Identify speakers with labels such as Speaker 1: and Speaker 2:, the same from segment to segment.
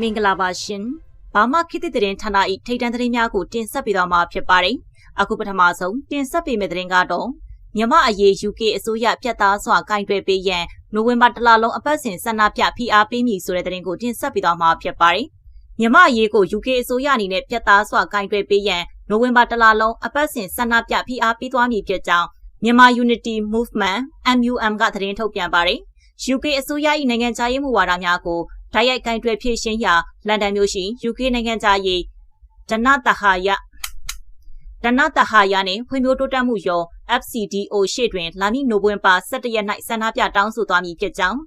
Speaker 1: မင်္ဂလာပါရှင်။ဘာမှခေတ်သစ်သတင်းဌာန၏ထိတ်တန့်သတင်းများကိုတင်ဆက်ပေးသွားမှာဖြစ်ပါတယ်။အခုပထမဆုံးတင်ဆက်ပေးမယ့်သတင်းကတော့မြမအရေး UK အစိုးရပြတ်သားစွာကင်တွယ်ပေးရန်နိုဝင်ဘာတလလုံးအပတ်စဉ်ဆန္ဒပြဖိအားပေးမည်ဆိုတဲ့သတင်းကိုတင်ဆက်ပေးသွားမှာဖြစ်ပါတယ်။မြမအရေးကို UK အစိုးရအနေနဲ့ပြတ်သားစွာကင်တွယ်ပေးရန်နိုဝင်ဘာတလလုံးအပတ်စဉ်ဆန္ဒပြဖိအားပေးသွားမည်ဖြစ်ကြောင်းမြန်မာ Unity Movement MUM ကသတင်းထုတ်ပြန်ပါတယ်။ UK အစိုးရ၏နိုင်ငံခြားရေးမူဝါဒများကို တိုက်ရိုက်ကင်တွယ်ဖြည့်ရှင်းရာလန်ဒန်မြို့ရှိ UK နိုင်ငံသားရေးဒနတဟာယဒနတဟာယနှင့်ဖွံ့ဖြိုးတိုးတက်မှုရော FCDO ရှေ့တွင်လာမည့်နိုဝင်ဘာ17ရက်၌ဆန္ဒပြတောင်းဆိုသွားမည်ဖြစ်ကြောင်း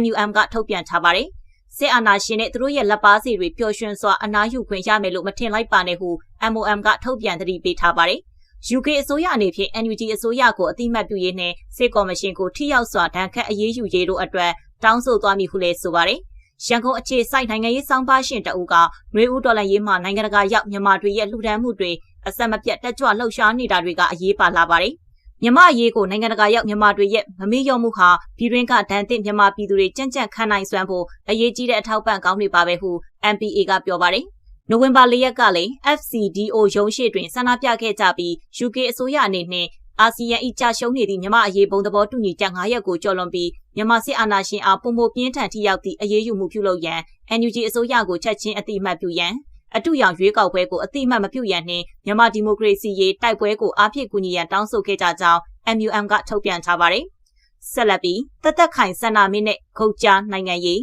Speaker 1: MUM ကထုတ်ပြန်ထားပါတယ်။စစ်အာဏာရှင်နဲ့သူတို့ရဲ့လက်ပါစီတွေပျော်ရွှင်စွာအနားယူခွင့်ရမယ်လို့မထင်လိုက်ပါနဲ့ဟု MOM ကထုတ်ပြန်သတိပေးထားပါတယ်။ UK အစိုးရအနေဖြင့် NUG အစိုးရကိုအတိမတ်ပြုရေးနဲ့စစ်ကော်မရှင်ကိုထိရောက်စွာဒဏ်ခတ်အရေးယူရေးတို့အတွက်တောင်းဆိုသွားမည်ဟုလည်းဆိုပါတယ်။ ရန်ကုန်အခြေစိုက်နိုင်ငံရေးစောင်းပါရှင်တအုပ်ကနှွေဦးတော်လှန်ရေးမှနိုင်ငံတကာရောက်မြန်မာတွေရဲ့လှူဒန်းမှုတွေအဆက်မပြတ်တက်ကြွလှုပ်ရှားနေတာတွေကအရေးပါလာပါတယ်။မြမအရေးကိုနိုင်ငံတကာရောက်မြန်မာတွေရဲ့မမေ့လျော့မှုဟာပြည်တွင်းကဒဏ်သင့်မြန်မာပြည်သူတွေကြံ့ကြံ့ခံနိုင်စွမ်းဖို့အရေးကြီးတဲ့အထောက်ပံ့ကောင်းတွေပါပဲဟု MPA ကပြောပါတယ်။နိုဝင်ဘာ၄ရက်ကလည်း FCDO ရုံးရှိတွင်ဆန္ဒပြခဲ့ကြပြီး UK အစိုးရအနေနဲ့အာဆီယံ၏ကြာရှုံးနေသည့်မြမအရေးပုံသဘောတူညီချက်9ရက်ကိုကျော်လွန်ပြီး မြန်မာစစ်အာဏာရှင်အားပုံမပြင်းထန်ထိရောက်သည့်အရေးယူမှုပြုလုပ်ရန် NUG အစိုးရကိုချက်ချင်းအတိအမှတ်ပြုရန်အတူရောင်ရွေးကောက်ပွဲကိုအတိအမှတ်မပြုရန်နှင့်မြန်မာဒီမိုကရေစီရေးတိုက်ပွဲကိုအားဖြည့်ကူညီရန်တောင်းဆိုခဲ့ကြကြောင်း MUM ကထုတ်ပြန်ထားပါတယ်။ဆက်လက်ပြီးတသက်ခိုင်စန္ဒာမင်းနဲ့ခုတ်ကြားနိုင်ငံရေး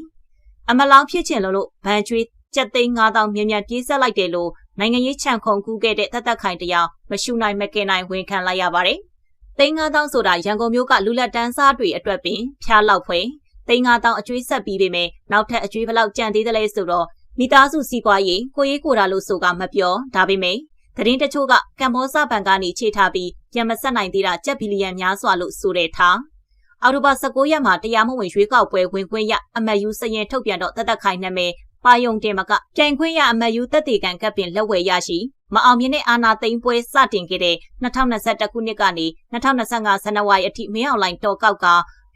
Speaker 1: အမလောင်ဖြစ်ချင်လို့လို့ဗန်ကျွေးကျပ်သိန်း9000မြန်မြန်ပြေးဆက်လိုက်တယ်လို့နိုင်ငံရေးခြံခုံကူးခဲ့တဲ့သက်သက်ခိုင်တယောက်မရှုနိုင်မကင်နိုင်ဝန်ခံလိုက်ရပါတယ်။ သိန်း9000ဆိုတာရန်ကုန်မြို့ကလူလက်တန်းစားတွေအတွက်ပင်ဖျားလောက်ဖွယ်သိန်း9000အကျွေးဆက်ပြီးပေမဲ့နောက်ထပ်အကျွေးဘလောက်ကြံသေးတယ်လဲဆိုတော့မိသားစုစီးပွားရေးကိုရေးကိုတာလို့ဆိုကမပြောဒါပေမဲ့သတင်းတချို့ကကမ္ဘောဇဘဏ်ကနေခြေထားပြီးပြန်မဆက်နိုင်သေးတာကြက်ဘီလီယံများစွာလို့ဆိုတဲ့ထားအော်တိုဘာ19ရက်မှာတရားမဝင်ရွေးကောက်ပွဲဝင်ခွင့်ရအမတ်ယူစရင်ထုတ်ပြန်တော့တသက်ခိုင်နာမည် ပါယုံတင်မကပြိုင်ခွင့်ရအမတ်ယူတက်တေကန်ကပ်ပင်လက်ဝယ်ရရှိမအောင်မြင်တဲ့အာဏာသိမ်းပွဲစတင်ခဲ့တဲ့2021ခုနှစ်ကနေ2025ဇန်နဝါရီအထိမင်းအောင်လိုင်းတော်ကောက်က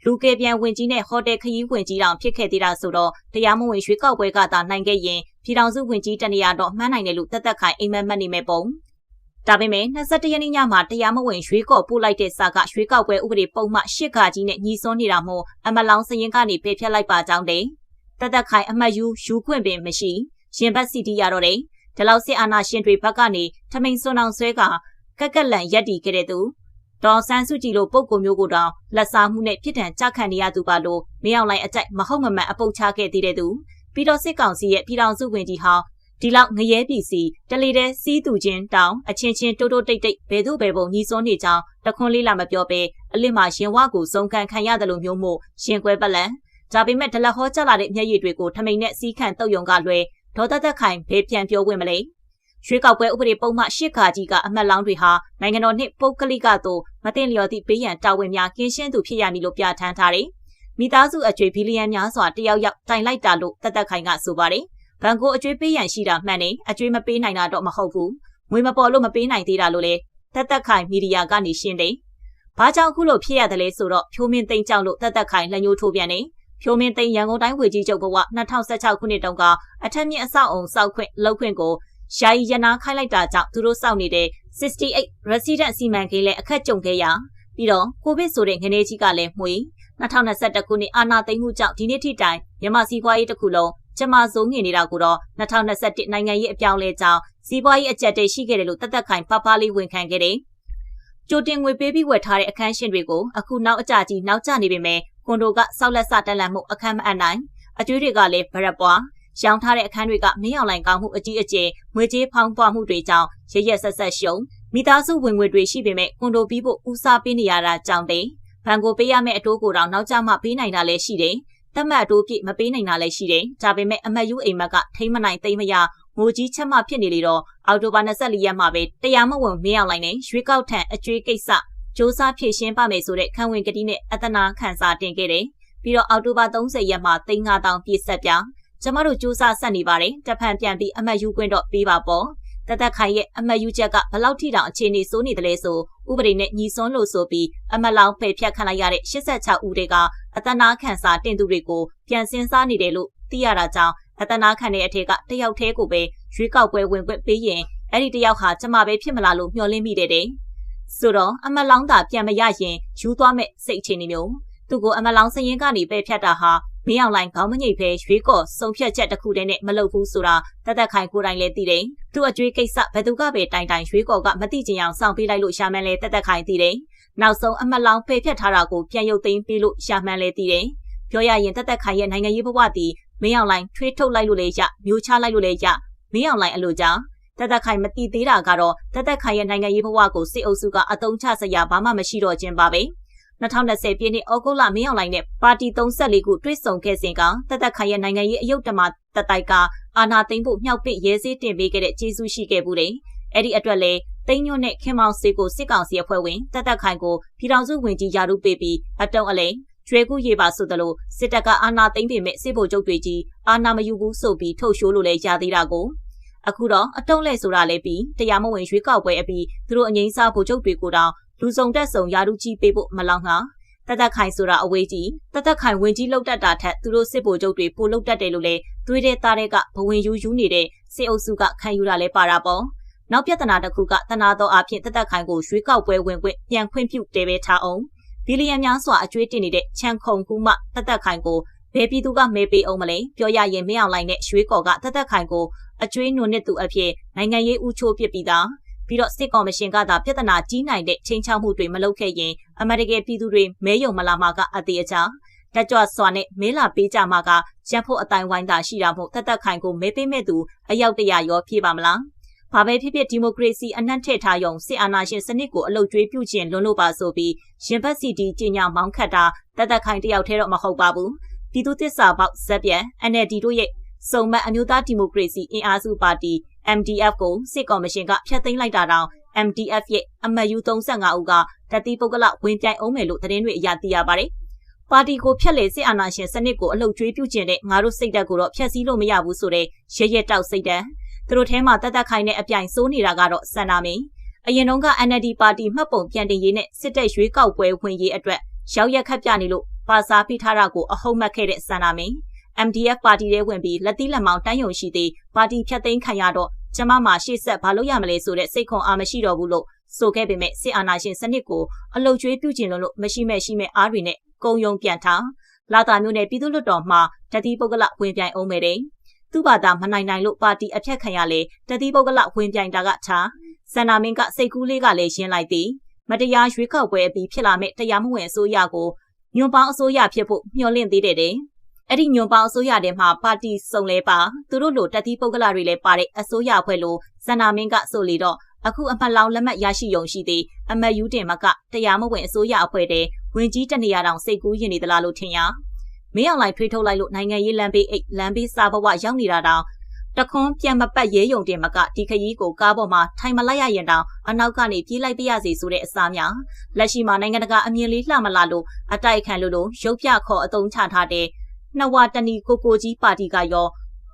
Speaker 1: လူကယ်ပြန်ဝင်ကြီးနဲ့ဟိုတယ်ခရီးဝင်ကြီးတောင်ဖြစ်ခဲ့သေးတာဆိုတော့တရားမဝင်ရွှေကောက်ပွဲကသာနိုင်ခဲ့ရင်ပြည်ထောင်စုဝင်ကြီးတနေရာတော့မှန်းနိုင်တယ်လို့တက်တက်ခိုင်အိမ်မက်မှတ်နေမဲ့ပုံဒါပေမဲ့21ရက်နေ့ညမှာတရားမဝင်ရွှေကော့ပို့လိုက်တဲ့စာကရွှေကောက်ပွဲဥပဒေပုံမှန်၈ခါကြီးနဲ့ညီစွန်းနေတာမို့အမလောင်စရင်ကနေပယ်ဖျက်လိုက်ပါကြောင်းတဲ့ တက်တက်ခိုင်အမတ်ယူယူခွင့်ပင်မရှိရင်ဘတ်စီတီရတော့တယ်ဒီလောက်စစ်အာဏာရှင်တွေဘက်ကနေထမိန်စွန်းအောင်ဆွဲကကက်ကက်လန်ရက်တီခဲ့တဲ့သူဒေါ်ဆန်းစုကြည်လိုပုံကိုမျိုးကိုတောင်လက်စားမှုနဲ့ပြစ်ဒဏ်ကြခံနေရသူပါလို့မင်းအောင်လိုင်းအကြိုက်မဟုတ်မမှန်အပုတ်ချခဲ့သေးတဲ့သူပြီးတော့စစ်ကောင်စီရဲ့ပြည်ထောင်စုဝင်ကြီးဟောင်းဒီလောက်ငရဲပြည်စီတလီတဲ့စီးသူချင်းတောင်အချင်းချင်းတိုးတိုးတိတ်တိတ်ဘဲသူ့ဘဲပုံညီစွန်းနေကြောင်းတခွန်းလေးလာမပြောပဲအလစ်မှာရင်ဝကိုစုံကန်ခံရတယ်လို့မျိုးမို့ရှင်ကွဲပလန် ဒါပေမဲ့ဒလဟောကျလာတဲ့မျက်ရည်တွေကိုထမိန်နဲ့စီးခန့်တုတ်ယုံကလွဲဒေါ်သက်သက်ခိုင်ဘေးပြန်ပြောဝင်မလဲရွှေကောက်ပွဲဥပဒေပုံမှန်၈ခါကြီးကအမတ်လောင်းတွေဟာနိုင်ငံတော်နှင့်ပုဂ္ဂလိကသို့မတင်လျော်သည့်ပေးရန်တာဝန်များကင်းရှင်းသူဖြစ်ရမည်လို့ပြဋ္ဌာန်းထားတယ်။မိသားစုအကျွေးဘီလီယံများစွာတယောက်ယောက်တိုင်လိုက်တာလို့တက်တက်ခိုင်ကဆိုပါတယ်။ဘန်ကိုအကျွေးပေးရန်ရှိတာမှန်တယ်အကျွေးမပေးနိုင်တာတော့မဟုတ်ဘူး။ငွေမပေါ်လို့မပေးနိုင်သေးတာလို့လေတက်တက်ခိုင်မီဒီယာကနေရှင်းတယ်။ဘာကြောင့်ခုလိုဖြစ်ရတယ်လဲဆိုတော့ဖြိုးမင်းသိန်းကြောင့်လို့တက်တက်ခိုင်လက်ညှိုးထိုးပြန်တယ်။ ဖြိုးမင်းသိန်းရန်ကုန်တိုင်းဝေကြီးချုပ်ဘဝ2016ခုနှစ်တုန်းကအထက်မြင့်အဆောက်အုံစောက်ခွင့်လောက်ခွင့်ကိုယာယီရနာခိုင်းလိုက်တာကြောင့်သူတို့စောင့်နေတဲ့68 resident စီမံကိန်းလည်းအခက်ကြုံခဲ့ရပြီးတော့ကိုဗစ်ဆိုတဲ့ငနေကြီးကလည်းမှွေ2021ခုနှစ်အာဏာသိမ်းမှုကြောင့်ဒီနေ့ထိတိုင်မြန်မာစီးပွားရေးတစ်ခုလုံးကျမဆုံးငင်နေတာကိုတော့2021နိုင်ငံရေးအပြောင်းလဲကြောင်းစီးပွားရေးအကြက်တဲရှိခဲ့တယ်လို့တသက်ခိုင်ပပလေးဝန်ခံခဲ့တယ်။ကြိုတင်ငွေပေးပြီးဝယ်ထားတဲ့အခန်းရှင်တွေကိုအခုနောက်အကြကြီးနောက်ကျနေပေမဲ့ ကွန်ဒိုကဆောက်လက်စတက်လန့်မှုအခန်းမအပ်နိုင်အကျွေးတွေကလည်းဗရက်ပွားရောင်းထားတဲ့အခန်းတွေကမင်းအောင်လိုင်ကောင်းမှုအကြီးအကျယ်ငွေကြေးဖောင်းပွားမှုတွေကြောင့်ရရက်ဆက်ဆက်ရှုံမိသားစုဝင်ငွေတွေရှိပေမဲ့ကွန်ဒိုပြီးဖို့ဦးစားပေးနေရတာကြောင့်တဲ့ဘဏ်ကိုပေးရမယ့်အတိုးကိုတောင်နောက်ကျမှပေးနိုင်တာလည်းရှိတယ်။တတ်မှတ်အတိုးပြည့်မပေးနိုင်တာလည်းရှိတယ်။ဒါပေမဲ့အမတ်ယူအိမ်မက်ကထိမ့်မနိုင်သိမ့်မရငိုကြီးချက်မှဖြစ်နေလေတော့အော်တိုဘာ24ရက်မှာပဲတရားမဝင်မင်းအောင်လိုင်းနဲ့ရွေးကောက်ထံအကျွေးကိစ္စ စ조사ဖြည့်ရှင်းပါမယ်ဆိုတဲ့ခံဝင်ကတိနဲ့အတနာခန်းစာတင်ခဲ့တယ်။ပြီးတော့အော်တိုဘာ30ရက်မှာ3000ပြည့်ဆက်ပြကျမတို့စူးစမ်းဆက်နေပါတယ်တဖန်ပြန်ပြီးအမတ်ယူခွင့်တော့ပေးပါပေါ့တသက်ခိုင်ရဲ့အမတ်ယူချက်ကဘလောက်ထိတောင်အခြေအနေစိုးနေတယ်လဲဆိုဥပဒေနဲ့ညီစွန်းလို့ဆိုပြီးအမတ်လောင်ဖယ်ဖြတ်ခံလိုက်ရတဲ့86ဦးတွေကအတနာခံစာတင်သူတွေကိုပြန်စင်းစားနေတယ်လို့သိရတာကြောင့်အတနာခံတဲ့အထက်ကတယောက်တည်းကိုပဲရွေးကောက်ပွဲဝင်ခွင့်ပေးရင်အဲ့ဒီတယောက်ဟာကျမပဲဖြစ်မလားလို့မျှော်လင့်မိတယ်တဲ့ ဆိုတော့အမလောင်းသာပြန်မရရင်ယူသွားမဲ့စိတ်အခြေအနေမျိုးသူကိုအမလောင်းစရင်ကနေပယ်ဖြတ်တာဟာမင်းအောင်လိုင်းခေါင်းမငိတ်ဖဲရွေးကော်ဆုံးဖြတ်ချက်တစ်ခုတည်းနဲ့မလုပ်ဘူးဆိုတာတသက်ခိုင်ကိုယ်တိုင်လည်းသိတယ်။သူ့အကျွေးကိစ္စဘယ်သူကပဲတိုင်တိုင်ရွေးကော်ကမသိချင်အောင်စောင့်ပေးလိုက်လို့ရှာမှန်းလဲတသက်ခိုင်သိတယ်။နောက်ဆုံးအမလောင်းပယ်ဖြတ်ထားတာကိုပြန်ရုပ်သိမ်းပြီးလို့ရှာမှန်းလဲသိတယ်။ပြောရရင်တသက်ခိုင်ရဲ့နိုင်ငံရေးဘဝတည်မင်းအောင်လိုင်းထွေးထုတ်လိုက်လို့လည်းရမျိုးချလိုက်လို့လည်းရမင်းအောင်လိုင်းအလိုကြောင့် တသက်ခိုင်မတီးသေးတာကတော့တသက်ခိုင်ရဲ့နိုင်ငံရေးဘဝကိုစစ်အုပ်စုကအတုံးချစရာဘာမှမရှိတော့ခြင်းပါပဲ။2020ပြည့်နှစ်ဩဂုတ်လမင်းအောင်လှိုင်နဲ့ပါတီ34ခုတွဲဆုံခဲ့စဉ်ကတသက်ခိုင်ရဲ့နိုင်ငံရေးအယုတ်တမတတိုက်ကအာနာသိမ့်ဖို့မြောက်ပစ်ရဲစေးတင်ပေးခဲ့တဲ့ကျေးဇူးရှိခဲ့ဘူးတယ်။အဲ့ဒီအတွက်လည်းသိန်းညွန့်နဲ့ခင်မောင်စေးကိုစစ်ကောင်စီအဖွဲ့ဝင်တသက်ခိုင်ကိုပြည်ထောင်စုဝင်ကြီးယာရုပေးပြီးအတုံးအလဲကျွဲကူးရေးပါဆိုသလိုစစ်တပ်ကအာဏာသိမ်းပေမဲ့စစ်ဗိုလ်ချုပ်တွေကြီးအာဏာမယူဘူးဆိုပြီးထုတ်ရှိုးလို့လည်းရသေးတာကို အခုတော့အတုံးလဲဆိုတာလည်းပြီးတရားမဝင်ရွေးကောက်ပွဲအပြီးသူတို့အငိမ့်စားဗိုလ်ချုပ်တွေကိုတောင်လူစုံတက်ဆုံယာရုကြီးပေးဖို့မလောက်ငါတသက်ခိုင်ဆိုတာအဝေးကြီးတသက်ခိုင်ဝင်ကြီးလောက်တတ်တာထက်သူတို့စစ်ဗိုလ်ချုပ်တွေပိုလောက်တတ်တယ်လို့လေသွေးတဲ့သားတဲ့ကဘဝင်ယူယူနေတဲ့စစ်အုပ်စုကခံယူတာလဲပါတာပေါ့နောက်ပြဿနာတစ်ခုကတနာတော်အဖြစ်တသက်ခိုင်ကိုရွေးကောက်ပွဲဝင်ခွင့်ပြန်ခွင့်ပြုတယ်ပဲထားအောင်ဘီလီယံများစွာအကျွေးတင်နေတဲ့ချန်ခုံကူမှတသက်ခိုင်ကိုဘယ်ပြည်သူကမေးပေးအောင်မလဲပြောရရင်မင်းအောင်လိုက်နဲ့ရွှေကော်ကတသက်ခိုင်ကို အကျွေးနွန်နဲ့သူအဖြစ်နိုင်ငံရေးဦးချိုးပစ်ပြီးသားပြီးတော့စစ်ကော်မရှင်ကသာပြဿနာကြီးနိုင်တဲ့ချိန်ချောက်မှုတွေမလုပ်ခဲ့ရင်အမရကေပြည်သူတွေမဲယုံမလာမှာကအသေးအချာတက်ကြွစွာနဲ့မဲလာပေးကြမှာကရန်ဖို့အတိုင်းဝိုင်းသာရှိတာမို့တက်တက်ခိုင်ကိုမဲပေးမဲ့သူအယောက်တရာရောဖြေပါမလားဘာပဲဖြစ်ဖြစ်ဒီမိုကရေစီအနှံ့ထည့်ထားရုံစစ်အာဏာရှင်စနစ်ကိုအလုတ်ကျွေးပြုကျင်လွန်းလို့ပါဆိုပြီးရင်ဘတ်စီတီကြီးညာမောင်းခတ်တာတက်တက်ခိုင်တယောက်တည်းတော့မဟုတ်ပါဘူးပြည်သူသစ္စာပေါက်ဇက်ပြန် NLD တို့ရဲ့ စုံမက်အမျိုးသားဒီမိုကရေစီအင်အားစုပါတီ MDF ကိုစစ်ကော်မရှင်ကဖျက်သိမ်းလိုက်တာတောင် MDF ရဲ့အမတ်ယူ35ဦးကတတိပုဂ္ဂလဝင်ပြိုင်အောင်မယ်လို့သတင်းတွေအရသိရပါတယ်။ပါတီကိုဖျက်လေစစ်အာဏာရှင်စနစ်ကိုအလုတ်ကျွေးပြုကျင်တဲ့ငါတို့စိတ်ဓာတ်ကိုတော့ဖျက်ဆီးလို့မရဘူးဆိုတဲ့ရရတောက်စိတ်ဓာတ်သူတို့ထဲမှာတသက်ခိုင်တဲ့အပြိုင်စိုးနေတာကတော့စန္ဒာမင်းအရင်တုန်းက NLD ပါတီမှတ်ပုံပြန်တင်ရေးနဲ့စစ်တပ်ရွေးကောက်ပွဲဝင်ရေးအတွက်ရောက်ရက်ခတ်ပြနေလို့ပါစာဖိထားတာကိုအဟုတ်မှတ်ခဲ့တဲ့စန္ဒာမင်း MDF ပါတီထဲဝင်ပြီးလက်သီးလက်မောင်းတန်းယုံရှိသေးပါတီဖြတ်သိမ်းခံရတော့ကျမမှာရှေ့ဆက်ဘာလို့ရမလဲဆိုတဲ့စိတ်ခွန်အားမရှိတော့ဘူးလို့ဆိုခဲ့ပေမဲ့စစ်အာဏာရှင်စနစ်ကိုအလုတ်ကျွေးပြုကျင်လို့မရှိမဲ့ရှိမဲ့အားတွေနဲ့ကုံယုံပြန်ထားလာတာမျိုးနဲ့ပြည်သူ့လွတ်တော်မှာတတိပုဂ္ဂလဝင်ပြိုင်အောင်မယ်တဲ့သူ့ဘာသာမနိုင်နိုင်လို့ပါတီအဖြတ်ခံရလေတတိပုဂ္ဂလဝင်ပြိုင်တာကထားစန္ဒာမင်းကစိတ်ကူးလေးကလည်းရှင်းလိုက်သည်မတရားရွေးကောက်ပွဲအပြီးဖြစ်လာမဲ့တရားမဝင်အစိုးရကိုညွန်ပေါင်းအစိုးရဖြစ်ဖို့မျှော်လင့်သေးတယ်တဲ့ အဲ့ဒီညွန်ပေါင်းအစိုးရထဲမှာပါတီစုံလဲပါသူတို့လိုတက်သီးပုဂ္ဂလတွေလည်းပါတဲ့အစိုးရအဖွဲ့လိုစန္ဒာမင်းကဆိုလေတော့အခုအမှတ်လောင်းလက်မှတ်ရရှိရုံရှိသေးအမတ်ယူတင်မကတရားမဝင်အစိုးရအဖွဲ့တဲ့ဝင်ကြီးတနေရာတောင်စိတ်ကူးရင်နေသလားလို့ထင်ရမင်းအောင်လိုက်ထွေးထုတ်လိုက်လို့နိုင်ငံရေးလမ်းဘေးအိတ်လမ်းဘေးစားဘဝရောက်နေတာတောင်တခွန်းပြန်မပတ်ရဲယုံတင်မကဒီခရီးကိုကားပေါ်မှာထိုင်မလိုက်ရရင်တောင်အနောက်ကနေပြေးလိုက်ပြရစီဆိုတဲ့အစားများလက်ရှိမှာနိုင်ငံတကာအမြင်လေးလှမလာလို့အတိုက်ခံလို့လို့ရုပ်ပြခေါ်အုံချထားတဲ့ နှစ်ဝတနီကိုကိုကြီးပါတီကရော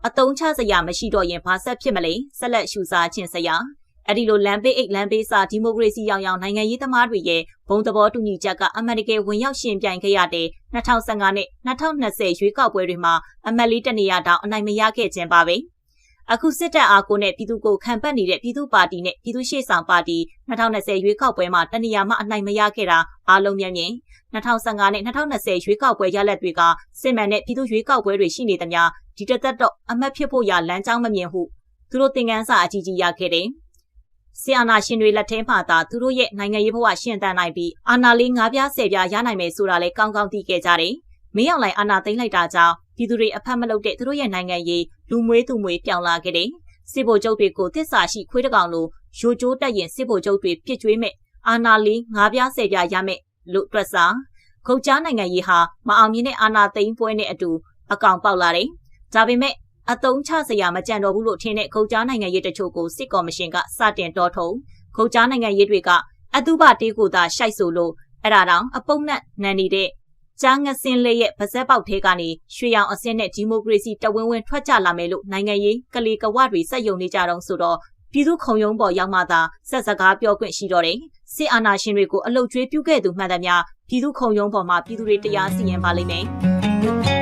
Speaker 1: အတုံးချစရာမရှိတော့ရင်ဘာဆက်ဖြစ်မလဲဆက်လက်ရှူစားခြင်းစရာအဲ့ဒီလိုလမ်းဘေးအိတ်လမ်းဘေးစာဒီမိုကရေစီရောင်ရောင်နိုင်ငံရေးသမားတွေရဲ့ဘုံသဘောတူညီချက်ကအမေရိကန်ဝင်ရောက်ရှင်ပြိုင်ခဲ့ရတဲ့2015နဲ့2020ရွေးကောက်ပွဲတွေမှာအမတ်လေးတနေရာတောင်အနိုင်မရခဲ့ခြင်းပါပဲ အခုစစ်တပ်အားကိုနဲ့ပြည်သူကိုခံပတ်နေတဲ့ပြည်သူပါတီနဲ့ပြည်သူ့ရှေ့ဆောင်ပါတီ2020ရွေးကောက်ပွဲမှာတနေရာမှအနိုင်မရခဲ့တာအားလုံးမြင်မြင်2015နဲ့2020ရွေးကောက်ပွဲရလဒ်တွေကစစ်မှန်တဲ့ပြည်သူ့ရွေးကောက်ပွဲတွေရှိနေသမျှဒီတသက်တော့အမတ်ဖြစ်ဖို့ရလမ်းကြောင်းမမြင်ဟုသူတို့သင်ခန်းစာအကြီးကြီးရခဲ့တယ်။ဆီအာနာရှင်တွေလက်ထဲမှာသာသူတို့ရဲ့နိုင်ငံရေးဘဝရှင်သန်နိုင်ပြီးအာဏာလေးငါးပြားဆယ်ပြားရနိုင်မယ်ဆိုတာလည်းကောင်းကောင်းသိခဲ့ကြတယ်။မင်းအောင်လှိုင်အာဏာသိမ်းလိုက်တာကြောင့် ပြည်သူတွေအဖက်မလုပ်တဲ့သူတို့ရဲ့နိုင်ငံရေးလူမွေးသူမွေးပြောင်းလာခဲ့တယ်။စစ်ဗိုလ်ချုပ်တွေကိုတစ္ဆာရှိခွေးတကောင်လိုရိုးကျိုးတက်ရင်စစ်ဗိုလ်ချုပ်တွေပြစ်ကြွေးမဲ့အာဏာလေးငါးပြားဆယ်ပြားရမယ်လို့တွက်စားခုတ်ကြားနိုင်ငံရေးဟာမအောင်မြင်တဲ့အာဏာသိမ်းပွဲနဲ့အတူအကောင်ပေါက်လာတယ်။ဒါပေမဲ့အတုံးချစရာမကြံတော့ဘူးလို့ထင်တဲ့ခုတ်ကြားနိုင်ငံရေးတချို့ကိုစစ်ကော်မရှင်ကစတင်တော်ထုံခုတ်ကြားနိုင်ငံရေးတွေကအတုပတေးကိုသာရှိုက်ဆိုလို့အဲ့ဒါတောင်အပုပ်နဲ့နန်နေတဲ့ ကျန်းငစင်းလေးရဲ့ဗဇက်ပေါက်ထဲကနေရွှေရောင်အစင်းနဲ့ဒီမိုကရေစီတဝင်းဝင်းထွက်ကြလာမယ်လို့နိုင်ငံရေးကလေးကဝတွေစက်ယုံနေကြတော့ဆိုတော့ပြည်သူခုံရုံးပေါ်ရောက်မှသာဆက်စကားပြောခွင့်ရှိတော့တယ်စစ်အာဏာရှင်တွေကိုအလုတ်ကျွေးပြုခဲ့သူမှန်သမျှပြည်သူခုံရုံးပေါ်မှာပြည်သူတွေတရားစီရင်ပါလိမ့်မယ်